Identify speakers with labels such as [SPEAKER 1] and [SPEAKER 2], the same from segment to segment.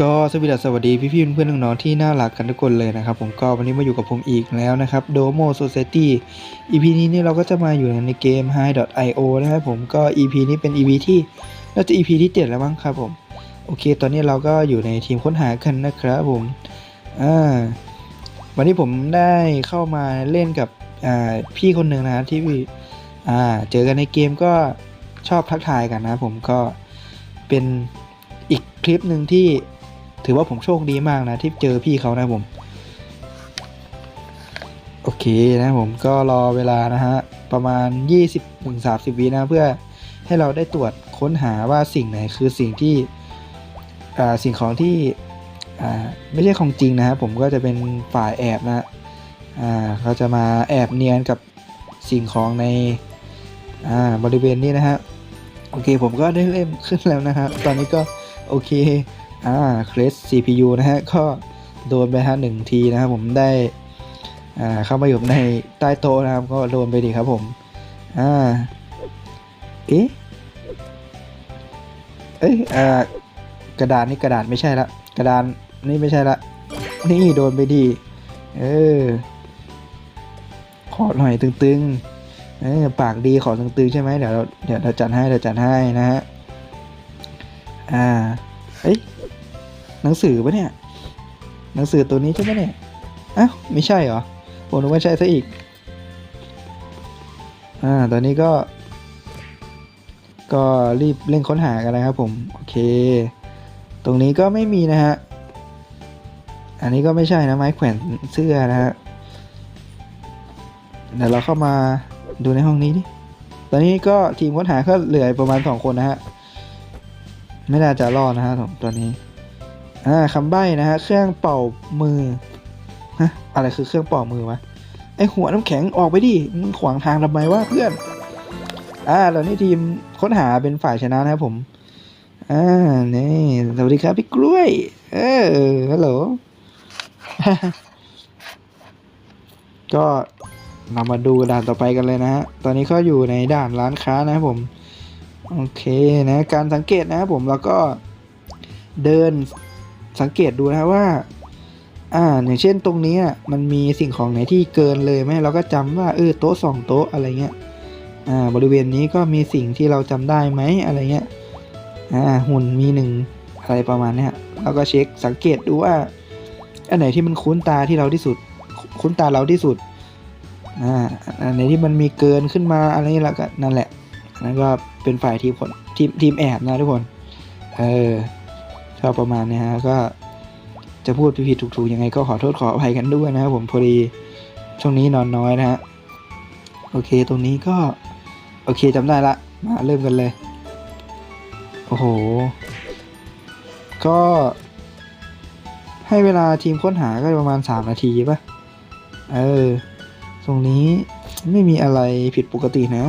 [SPEAKER 1] ก็สวัสดีสวัสดีพี่พี่ๆเพื่อนๆน้องๆที่น่ารักกันทุกคนเลยนะครับ ผมก็วันนี้มาอยู่กับผมอีกแล้วนะครับ Domo Society EP นี้เนี่ยเราก็จะมาอยู่ในเกม High.io นะครับผมก็ EP นี้เป็น EP ที่น่าจะ EP ที่ 7 แล้วมั้งครับผม โอเค ตอนนี้เราก็อยู่ในทีมค้นหากันนะครับผมอ่าวันนี้ผมได้เข้ามาเล่นกับอ่าพี่คนหนึ่งนะที่อ่าเจอกันในเกมก็ชอบทักทายกันนะผมก็เป็นอีกคลิปหนึ่งที่ ถือว่าผมโชคดีมากนะที่เจอพี่เขานะผม โอเคนะผมก็รอเวลานะฮะ ประมาณ 20ถึง30 วินะเพื่อให้เราได้ตรวจค้นหาว่าสิ่งไหนคือสิ่งที่สิ่งของที่ไม่ใช่ของจริงนะฮะผมก็จะเป็นฝ่ายแอบนะเขาจะมาแอบเนียนกับสิ่งของในบริเวณนี้นะฮะโอเคผมก็ได้เล่มขึ้นแล้วนะฮะตอนนี้ก็โอเค อ่าเครส CPU นะฮะ ก็โดนไปฮะหนึ่งทีนะครับผมได้อ่าเข้ามาอยู่ในใต้โต๊ะนะครับ ก็โดนไปดีครับผม อ่า เอ๊ะเอ้ยอ่ากระดานนี่กระดานไม่ใช่ละ กระดานนี่ไม่ใช่ละ นี่โดนไปดี เออ ขอหน่อยตึงๆ เออปากดีขอตึงๆใช่ไหมเดี๋ยวเราเดี๋ยวเราจัดให้เราจัดให้นะฮะ อ่า เอ้ย หนังสือปะเนี่ย หนังสือตัวนี้ใช่ไหมเนี่ยอ้าวไม่ใช่เหรอผมนึกว่าใช่ซะอีก อ่า ตอนนี้ก็ ก็รีบเร่งค้นหากันนะครับผม โอเค ตรงนี้ก็ไม่มีนะฮะ อันนี้ก็ไม่ใช่นะไม้แขวนเสื้อนะฮะ เดี๋ยวเราเข้ามาดูในห้องนี้ดิ ตอนนี้ก็ทีมค้นหาก็เหลือประมาณสองคนนะฮะ ไม่น่าจะรอดนะฮะผมตัวนี้ อ่าคำใบ้นะฮะเครื่องเป่ามือฮะอะไรคือเครื่องเป่ามือวะไอหัวน้ำแข็งออกไปดิมึงขวางทางทำไมวะเพื่อน อ่าตอนนี้ทีมค้นหาเป็นฝ่ายชนะนะครับผมอ่านี่สวัสดีครับพี่กล้วย เออฮัลโหลก็เรามาดูด่านต่อไปกันเลยนะฮะ ตอนนี้เขาอยู่ในด่านร้านค้านะครับผม โอเคนะ การสังเกตนะครับผมแล้วก็เดิน สังเกตดูนะว่า อ่า อย่างเช่นตรงนี้มันมีสิ่งของไหนที่เกินเลยไหมเราก็จำว่าเออโต๊ะสองโต๊ะอะไรเงี้ย อ่า บริเวณนี้ก็มีสิ่งที่เราจำได้ไหมอะไรเงี้ย อ่า หุ่นมีหนึ่งอะไรประมาณเนี้ยเราก็เช็คสังเกตดูว่า อันไหนที่มันคุ้นตาที่เราที่สุด คุ้นตาเราที่สุด อ่า อันไหนที่มันมีเกินขึ้นมาอะไรนี่แล้วก็นั่นแหละนั่นก็เป็นฝ่ายทีมคนทีมทีมแอบนะทุกคน เออ ชอประมาณเนี้ยฮะก็จะพูดผิดๆถูกๆยังไงก็ขอโทษขออภัยกันด้วยนะครับผมพอดีช่วงนี้นอนน้อยนะฮะโอเคตรงนี้ก็โอเคจำได้ละมาเริ่มกันเลย โอ้โห ก็ให้เวลาทีมค้นหาก็ประมาณ 3 นาทีป่ะ เออ ตรงนี้ไม่มีอะไรผิดปกตินะ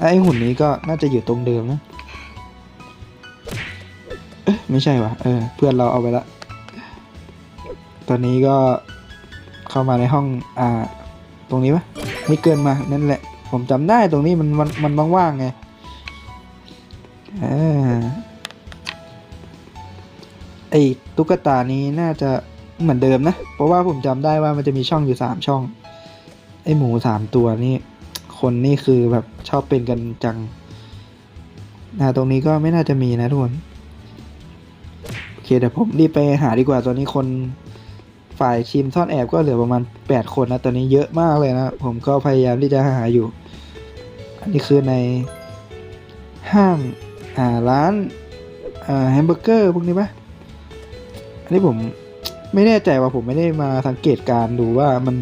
[SPEAKER 1] ไอ้หุ่นนี้ก็น่าจะอยู่ตรงเดิมนะ ไม่ใช่วะเออ เพื่อนเราเอาไปละ ตอนนี้ก็เข้ามาในห้องอ่า ตรงนี้ปะไม่เกินมา นั่นแหละ ผมจำได้ตรงนี้มันมันมันว่างๆไงอ่าไอ้ตุ๊กตานี้น่าจะเหมือนเดิมนะ เพราะว่าผมจำได้ว่ามันจะมีช่องอยู่สามช่อง ไอ้หมูสามตัวนี่คนนี่คือแบบชอบเป็นกันจังนะตรงนี้ก็ไม่น่าจะมีนะทุกคน เคเดี๋ยวผมรีบไปหาดีกว่าตอนนี้คนฝ่ายทีมซ่อนแอบก็เหลือประมาณ 8 คนนะตอนนี้เยอะมากเลยนะ ผมก็พยายามที่จะหาอยู่ อันนี้คือในห้างอ่าร้านอ่าแฮมเบอร์เกอร์พวกนี้ปะอันนี้ผมไม่แน่ใจว่าผมไม่ได้มาสังเกตการดูว่ามัน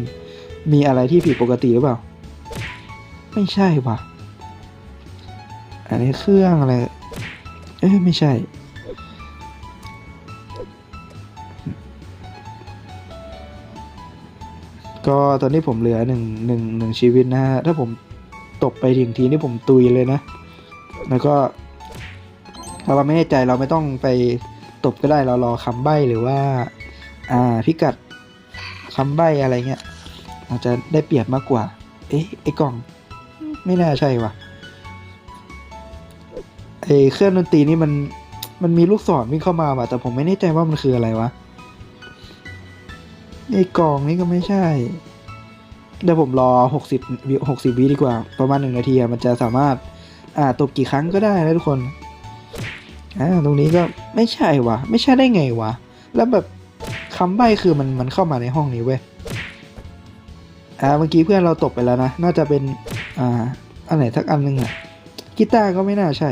[SPEAKER 1] มีอะไรที่ผิดปกติหรือเปล่า ไม่ใช่ว่ะ อันนี้เครื่องอะไร เอ้ยไม่ใช่ ก็ตอนนี้ผมเหลือหนึ่งหนึ่งหนึ่งชีวิตนะฮะ ถ้าผมตกไปถึงทีนี่ผมตุยเลยนะ แล้วก็ถ้าเราไม่แน่ใจเราไม่ต้องไปตบก็ได้เรารอคำใบ้หรือว่า อ่าพิกัดคำใบ้อะไรเงี้ยอาจจะได้เปรียบมากกว่า เอ๊ะไอ้กล่อง ไม่น่าใช่ว่ะไอ้เครื่องดนตรีนี่มันมันมีลูกศรวิ่งเข้ามาว่ะแต่ผมไม่แน่ใจว่ามันคืออะไรวะ ไอ้กล่องนี้ก็ไม่ใช่ เดี๋ยวผมรอหกสิบหกสิบวิดีกว่า ประมาณหนึ่งนาทีมันจะสามารถ อ่าตบกี่ครั้งก็ได้นะทุกคน อ่า ตรงนี้ก็ไม่ใช่วะไม่ใช่ได้ไงวะ แล้วแบบคำใบ้คือมันมันเข้ามาในห้องนี้เว้ย อ่า เมื่อกี้เพื่อนเราตบไปแล้วนะ น่าจะเป็น อ่า อันไหนสักอันหนึงอะกีตาร์ก็ไม่น่าใช่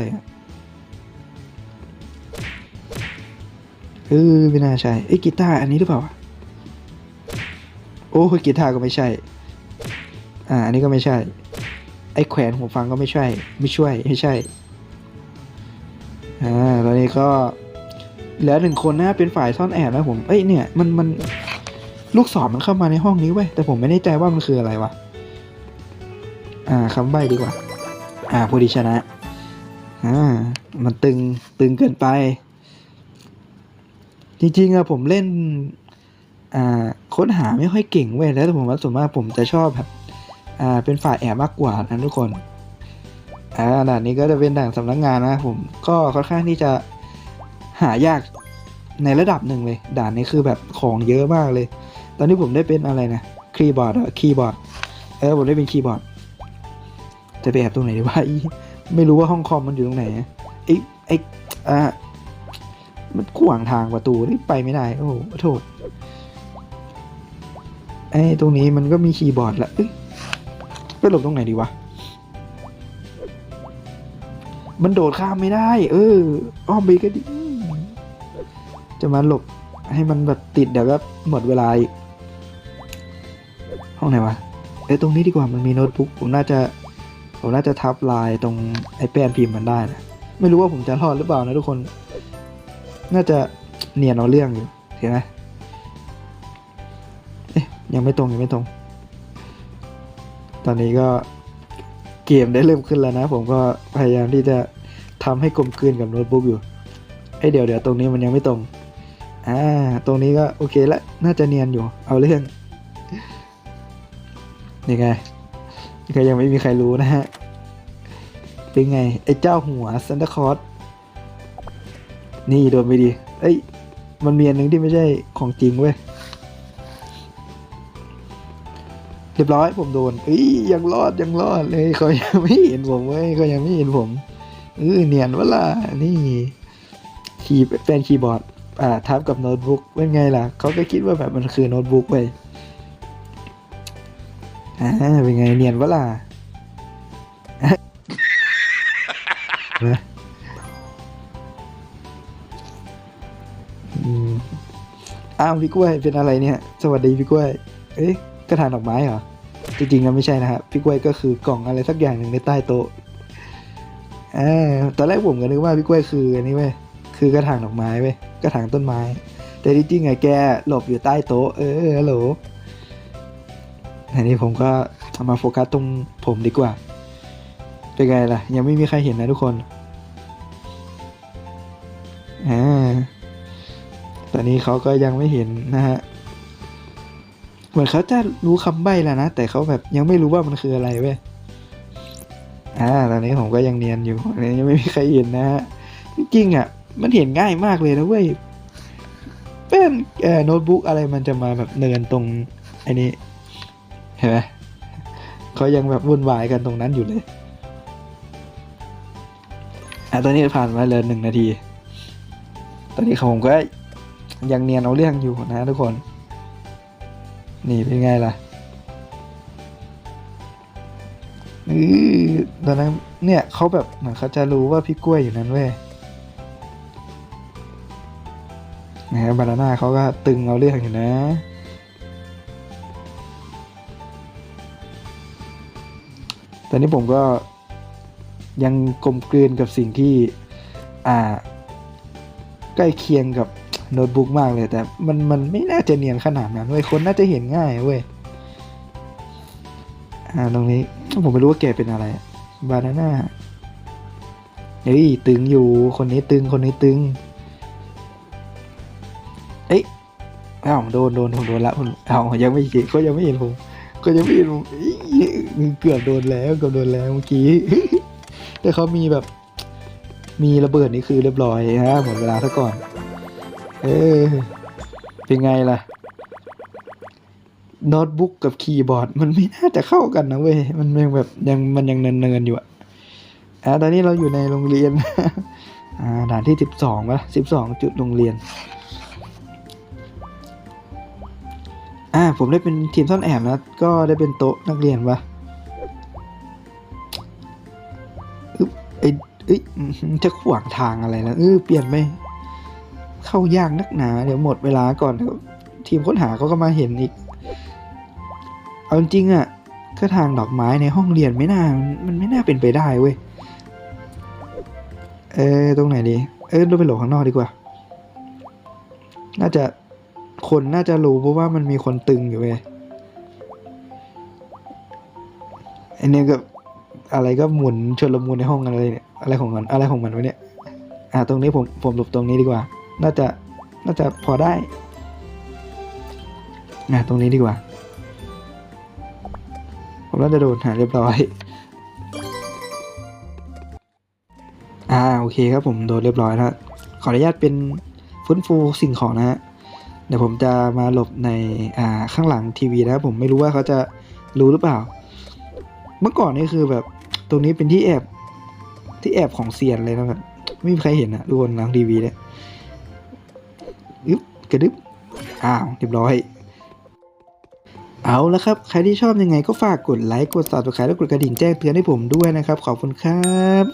[SPEAKER 1] เออไม่น่าใช่เอ้กีตาร์อันนี้หรือเปล่า โอ้กีตาร์ก็ไม่ใช่ อ่า อันนี้ก็ไม่ใช่ ไอ้แขวนหูฟังก็ไม่ใช่ ไม่ช่วย ไม่ใช่ อ่า ตอนนี้ก็เหลือหนึ่งคนนะเป็นฝ่ายซ่อนแอบนะผม เอ้ย เนี่ย มัน มัน ลูกศรมันเข้ามาในห้องนี้เว้ย แต่ผมไม่แน่ใจว่ามันคืออะไรวะ อ่าคำใบ้ดีกว่า อ่าผู้ดีชนะ อ่า มันตึง ตึงเกินไป จริงๆอะผมเล่น ค้นหาไม่ค่อยเก่งเว้ยแล้วแต่ผมว่าส่วนมากผมจะชอบแบบเป็นฝ่ายแอบมากกว่านะทุกคนอ่าด่านนี้ก็จะเป็นด่านสำนักงานนะผมก็ค่อนข้างที่จะหายากในระดับหนึ่งเลย ด่านนี้คือแบบของเยอะมากเลย ตอนนี้ผมได้เป็นอะไรนะคีย์บอร์ดคีย์บอร์ดเออผมได้เป็นคีย์บอร์ดจะไปแอบตรงไหนดีวะอีไม่รู้ว่าห้องคอมมันอยู่ตรงไหนไอ้ไอ้อ่ามันขวางทางประตูนี่ไปไม่ได้ โอ้โหโทษ ไอ้ตรงนี้มันก็มีคีย์บอร์ดละเอ้ยไปหลบตรงไหนดีวะ มันโดดข้ามไม่ได้ เอออ้อมไปก็ดี จะมาหลบให้มันแบบติดเดี๋ยวก็หมดเวลาอีก ห้องไหนวะเอ้ยตรงนี้ดีกว่ามันมีโน้ตบุ๊กผมน่าจะผมน่าจะทับลายตรงไอ้แป้นพิมพ์มันได้นะไม่รู้ว่าผมจะรอดหรือเปล่านะทุกคน น่าจะเนียนเอาเรื่องอยู่เห็นไหม ยังไม่ตรงยังไม่ตรง ตอนนี้ก็เกมได้เริ่มขึ้นแล้วนะ ผมก็พยายามที่จะทำให้กลมกลืนกับโน้ตบุ๊กอยู่ไอ้เดี๋ยวเดี๋ยวตรงนี้มันยังไม่ตรง อ่า ตรงนี้ก็โอเคละ น่าจะเนียนอยู่ เอาเรื่องยังไงก็ยังไม่มีใครรู้นะฮะ เป็นไง ไอ้เจ้าหัวซันตาคอสนี่โดนไปดี เอ้ย มันมีอันหนึ่งที่ไม่ใช่ของจริงเว้ย เรียบร้อยผมโดนเอ้ยยังรอดยังรอดเลยเขายังไม่เห็นผมเว้ยเขายังไม่เห็นผมเออเนียนวะล่ะนี่คีย์เป็นคีย์บอร์ดอ่าทับกับโน้ตบุ๊กเป็นไงล่ะเขาก็คิดว่าแบบมันคือโน้ตบุ๊กเว้ยอ่าเป็นไงเนียนวะล่ะอ้าวพี่กล้วยเป็นอะไรเนี่ย สวัสดีพี่กล้วย เอ๊ะ กระถางดอกไม้เหรอ จริงๆก็ไม่ใช่นะครับพี่กล้วยก็คือกล่องอะไรสักอย่างหนึ่งในใต้โต๊ะอตอนแรกผมก็นึกว่าพี่กล้วยคืออันนี้เว้ยคือกระถางดอกไม้เว้ยกระถางต้นไม้ แต่จริงๆไงแกหลบอยู่ใต้โต๊ะเออฮัลโหลอันนี้ผมก็เอามาโฟกัสตรงผมดีกว่าเป็นไงล่ะ ยังไม่มีใครเห็นนะทุกคนอ่าตอนนี้เขาก็ยังไม่เห็นนะฮะ เหมือนเขาจะรู้คำใบ้แล้วนะ แต่เขาแบบยังไม่รู้ว่ามันคืออะไรเว้ยอ่าตอนนี้ผมก็ยังเนียนอยู่อันนี้ยังไม่มีใครเห็นนะฮะจริงๆอะ มันเห็นง่ายมากเลยนะเว้ยเป็นเอ่อโน้ตบุ๊กอะไรมันจะมาแบบเนินตรงไอ้นี้เห็นไหมเขายังแบบวุ่นวายกันตรงนั้นอยู่เลยอะตอนนี้ผ่านมาเลยหนึ่งนาที ตอนนี้ผมก็ยังเนียนเอาเรื่องอยู่นะทุกคน นี่เป็นไงล่ะอือตอนนั้นเนี่ยเขาแบบเหมือนเขาจะรู้ว่าพี่กล้วยอยู่นั้นเว้ยนะฮะบานาน่าเขาก็ตึงเอาเรื่องอยู่นะตอนนี้ผมก็ยังกลมกลืนกับสิ่งที่ อ่า ใกล้เคียงกับ โน้ตบุ๊กมากเลย แต่มันมันไม่น่าจะเนียนขนาดนั้นเว้ยคนน่าจะเห็นง่ายเว้ยอ่าตรงนี้ผมไม่รู้ว่าแกเป็นอะไรบานาน่าเฮ้ยตึงอยู่คนนี้ตึงคนนี้ตึงเอ้ยอ้าวโดนโดนผมโดนละผมอ้าวยังไม่เห็นก็ยังไม่เห็นผมก็ยังไม่เห็นผมเอ้ยเกือบโดนแล้วเกือบโดนแล้วเมื่อกี้แต่เขามีแบบ มีระเบิดนี่คือเรียบร้อยฮะหมดเวลาซะก่อน เออ เป็นไงล่ะ โน้ตบุ๊กกับคีย์บอร์ด มันไม่น่าจะเข้ากันนะเว้ย มันยังแบบยังมันยังเนินๆอยู่อะอะตอนนี้เราอยู่ในโรงเรียน อ่าด่านที่สิบสองปะสิบสองจุดโรงเรียน อ่า ผมได้เป็นทีมซ่อนแอบแล้วก็ได้เป็นโต๊ะนักเรียนปะอึ๊บเอ้เอ้ยอื้อหือจะขวางทางอะไรนะเออเปลี่ยนไป เข้ายากนักหนาเดี๋ยวหมดเวลาก่อนทีมค้นหาเขาก็มาเห็นอีก เอาจริงอะก็ทางดอกไม้ในห้องเรียนไม่น่า มันไม่น่าเป็นไปได้เว้ย เออตรงไหนดี เออเราไปหลบข้างนอกดีกว่า น่าจะคนน่าจะรู้เพราะว่ามันมีคนตึงอยู่เว้ยไอันนี้ก็อะไรก็หมุนชนละมุนในห้องอะไรเนี่ยอะไรของมันอะไรของมันวะเนี่ย อ่าตรงนี้ผมผมหลบตรงนี้ดีกว่า น่าจะน่าจะพอได้อะตรงนี้ดีกว่า ผมน่าจะโดนหาเรียบร้อย อ่าโอเคครับผมโดนเรียบร้อยแล้ว ขออนุญาตเป็นฟื้นฟูสิ่งของนะฮะ เดี๋ยวผมจะมาหลบในอ่าข้างหลังทีวีนะครับผมไม่รู้ว่าเขาจะรู้หรือเปล่า เมื่อก่อนนี่คือแบบตรงนี้เป็นที่แอบที่แอบของเซียนเลยนะแบบไม่มีใครเห็นอะดูบนหลังทีวีเนี่ย อึ๊บกระดึบอ้าวเรียบร้อย เอาละครับ ใครที่ชอบยังไงก็ฝากกดไลค์กด subscribe และกดกระดิ่งแจ้งเตือนให้ผมด้วยนะครับ ขอบคุณครับ